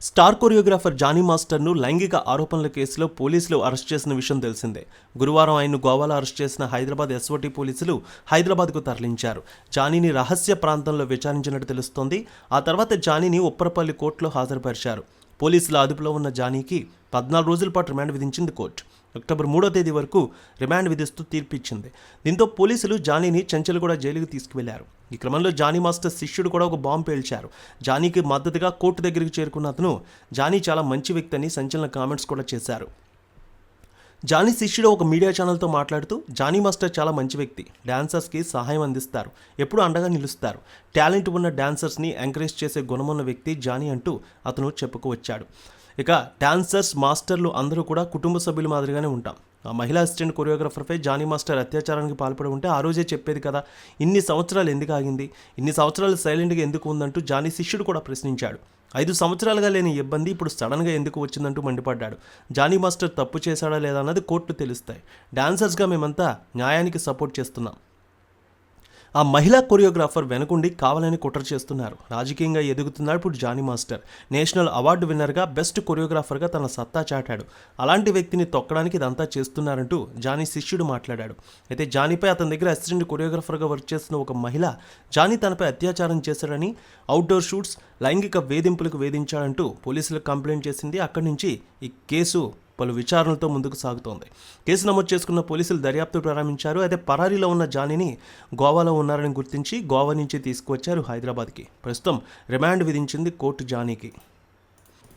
Star choreographer Johnny మాస్టర్ను లైంగిక ఆరోపణల కేసులో పోలీసులు అరెస్ట్ చేసిన విషయం తెలిసిందే. గురువారం ఆయన్ను గోవాలో అరెస్ట్ చేసిన హైదరాబాద్ ఎస్ఓటీ పోలీసులు హైదరాబాద్కు తరలించారు. జానీని రహస్య ప్రాంతంలో విచారించినట్టు తెలుస్తోంది. ఆ తర్వాత జానీని ఉప్పరపల్లి కోర్టులో హాజరుపరిచారు. పోలీసుల అదుపులో ఉన్న జానీకి పద్నాలుగు రోజుల పాటు రిమాండ్ విధించింది కోర్టు. అక్టోబర్ మూడో తేదీ వరకు రిమాండ్ విధిస్తూ తీర్పిచ్చింది. దీంతో పోలీసులు జానీని చెంచల్గూడ జైలుకు తీసుకువెళ్ళారు. ఈ క్రమంలో జానీ మాస్టర్ శిష్యుడు కూడా ఒక బాంబు పేల్చారు. జానీకి మద్దతుగా కోర్టు దగ్గరికి చేరుకున్న అతను జానీ చాలా మంచి వ్యక్తి అని సంచలన కామెంట్స్ కూడా చేశారు. జానీ శిష్యుడు ఒక మీడియా ఛానల్తో మాట్లాడుతూ జానీ మాస్టర్ చాలా మంచి వ్యక్తి. డాన్సర్స్కి సహాయం అందిస్తారు. ఎప్పుడూ అండగా నిలుస్తారు. టాలెంట్ ఉన్న డాన్సర్స్ని ఎంకరేజ్ చేసే గుణమున్న వ్యక్తి జానీ అంటూ అతను చెప్పుకువచ్చాడు ఇక డాన్సర్స్ మాస్టర్లు అందరూ కూడా కుటుంబ సభ్యుల మాదిరిగానే ఉంటాం. మహిళా అసిస్టెంట్ కొరియోగ్రాఫర్పై జానీ మాస్టర్ అత్యాచారానికి పాల్పడి ఉంటే ఆ రోజే చెప్పేది కదా ఇన్ని సంవత్సరాలు ఎందుకు ఆగింది ఇన్ని సంవత్సరాలు సైలెంట్గా ఎందుకు ఉందంటూ జానీ శిష్యుడు కూడా ప్రశ్నించాడు. ఐదు సంవత్సరాలుగా లేని ఇబ్బంది ఇప్పుడు సడన్గా ఎందుకు వచ్చిందంటూ మండిపడ్డాడు. జానీ మాస్టర్ తప్పు చేశాడా లేదా అన్నది కోర్టు తెలుస్తాయి. డాన్సర్స్గా మేమంతా న్యాయానికి సపోర్ట్ చేస్తున్నాం. ఆ మహిళా కొరియోగ్రాఫర్ వెనకుండి కావాలని కుట్ర చేస్తున్నారు. రాజకీయంగా ఎదుగుతున్నాడు ఇప్పుడు జానీ మాస్టర్. నేషనల్ అవార్డు విన్నర్గా బెస్ట్ కొరియోగ్రాఫర్గా తన సత్తా చాటాడు. అలాంటి వ్యక్తిని తొక్కడానికి ఇదంతా చేస్తున్నారంటూ జానీ శిష్యుడు మాట్లాడాడు. అయితే జానీపై అతని దగ్గర అసిస్టెంట్ కొరియోగ్రాఫర్గా వర్క్ చేస్తున్న ఒక మహిళ జానీ తనపై అత్యాచారం చేశాడని అవుట్డోర్ షూట్స్ లైంగిక వేధింపులకు వేధించాడంటూ పోలీసులకు కంప్లైంట్ చేసింది. అక్కడి నుంచి ఈ కేసు పలు విచారణలతో ముందుకు సాగుతోంది. కేసు నమోదు చేసుకున్న పోలీసులు దర్యాప్తు ప్రారంభించారు. అయితే పరారీలో ఉన్న జానీని గోవాలో ఉన్నారని గుర్తించి గోవా నుంచి తీసుకువచ్చారు హైదరాబాద్కి. ప్రస్తుతం రిమాండ్ విధించింది కోర్టు జానీకి.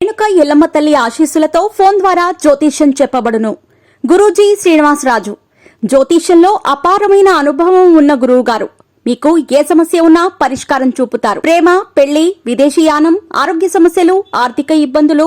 వెనుక ఎల్లమ్మ తల్లి ఆశీస్సులతో ఫోన్ ద్వారా జ్యోతిష్యం చెప్పబడును. గురూజీ శ్రీనివాసరాజు జ్యోతిష్యంలో అపారమైన అనుభవం ఉన్న గురువు గారు. మీకు ఏ సమస్య ఉన్నా పరిష్కారం చూపుతారు. ప్రేమ పెళ్ళి విదేశీయానం ఆరోగ్య సమస్యలు ఆర్థిక ఇబ్బందులు